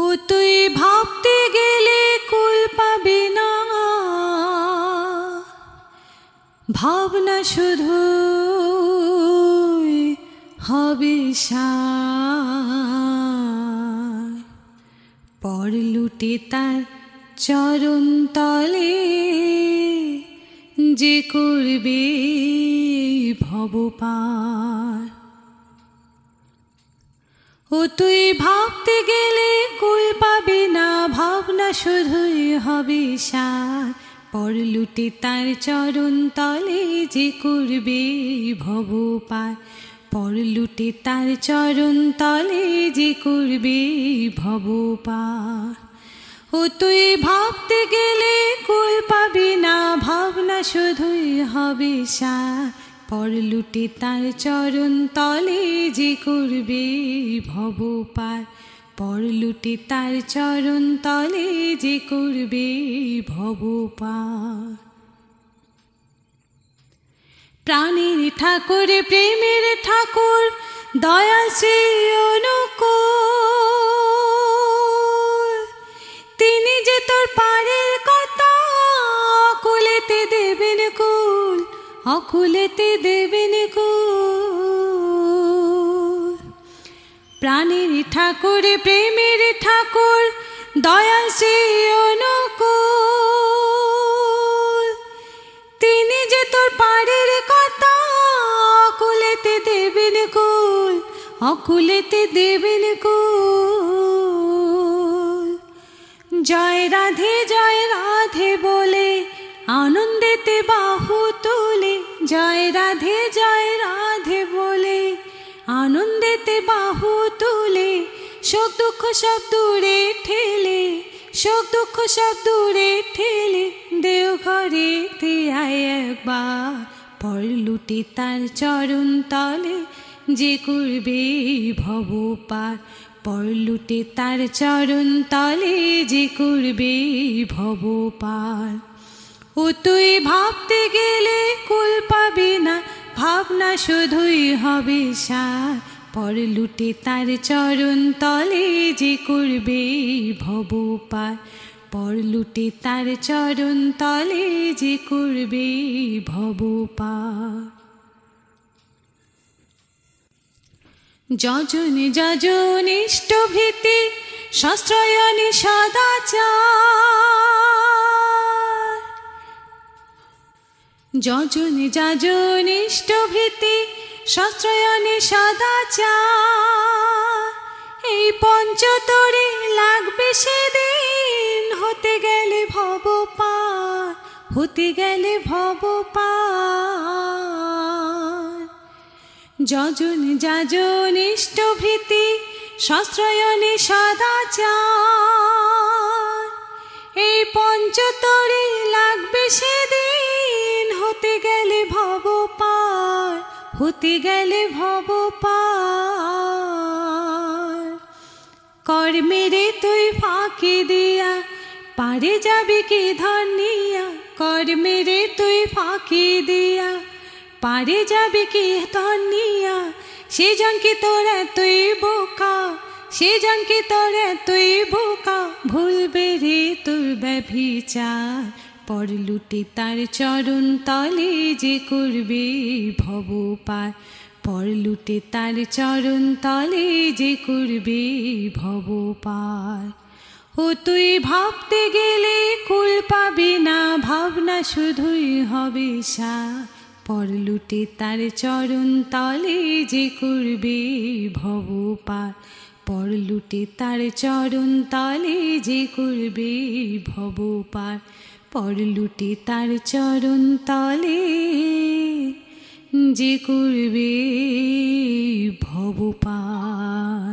ও তুই ভাবতে গেলে কুল পাবি না ভাবনা শুধু হবে। পর লুটে তার চরণ তলে যে করবে ভব পার ও তুই ভাবতে গেলে কুল পাবি না, ভাবনা শুধুই হবে সার। পর লুটে তার চরণ তলে যে করবে ভব পার পর লুটে তার চরণ তলে যে করবে ভব পার ও তুই ভাবতে গেলে কুল পাবি না, ভাবনা শুধুই হবে সার। পর লুটে তার চরণ তলে যে করবে ভব পার পর লুটে তার চরণ তলে যে করবে ভব পার প্রাণের ঠাকুর, প্রেমের ঠাকুর দয়া শ্রী অনুকূল অকুলেতে দেবেন প্রাণের ঠাকুর, প্রেমের ঠাকুর দয়া শ্রী তিনি যে তোর পারের কথা, অকুলেতে দেবেন কুল, অকুলেতে দেবেন কুল। জয় রাধে জয় রাধে বলে আনন্দেতে বাহু তুলে জয় রাধে জয় রাধে বলে। আনন্দেতে বাহু তুলে, শোক দুঃখ সব দূরে ঠেলে, শোক দুঃখ সব দূরে ঠেলে দেও আয় একবার পর লুটে তার চরণ তলে। যে করবে ভব পার পর লুটে তার চরণ তলে। যে করবে ভব পার। ও তুই ভাবতে গেলে কুল ভাবনা শুধুই হবে সার। পর লুটে তার চরণ তলে যে করবে ভব পার। পর লুটে তার চরণ তলে যে করবে ভব পার। যজন যজন ইষ্টভীতি শস্ত্রয়নে সদাচার যজন যাজন ইষ্টভীতি শস্ত্রয়নে সদাচার এই পঞ্চতরে লাগবে সেদিন, হতে গেলে ভব হতে গেলে ভব পার যজন যাজন ইষ্টভীতি শস্ত্রয়নে সদাচার এই পঞ্চতরে লাগবে সেদিন হতে গেলে ভব পার হতে গেলে ভব পার কর্মেরে তুই ফাঁকি দিয়া, পারে যাবে কি ধর্নিয়া কর্মেরে তুই ফাঁকি দিয়া, পারে যাবে কি ধনিয়া সে জনকে তোরা তুই বোকা, সে জনকে তোরা তুই বোকা। ভুলবে রে তোর ব্যভিচার পর লুটে তার চরণ তলে যে করবে ভব পায় পর লুটে তার চরণ তলে যে করবে ভব পার ও তুই ভাবতে গেলে কুল পাবি না, ভাবনা শুধুই হবে সা পর লুটে তার চরণ তলে যে করবে ভব পার পর লুটে তার চরণ তলে যে করবে ভব পার পর লুটে তার চরণ তলে। যে করবে ভব পার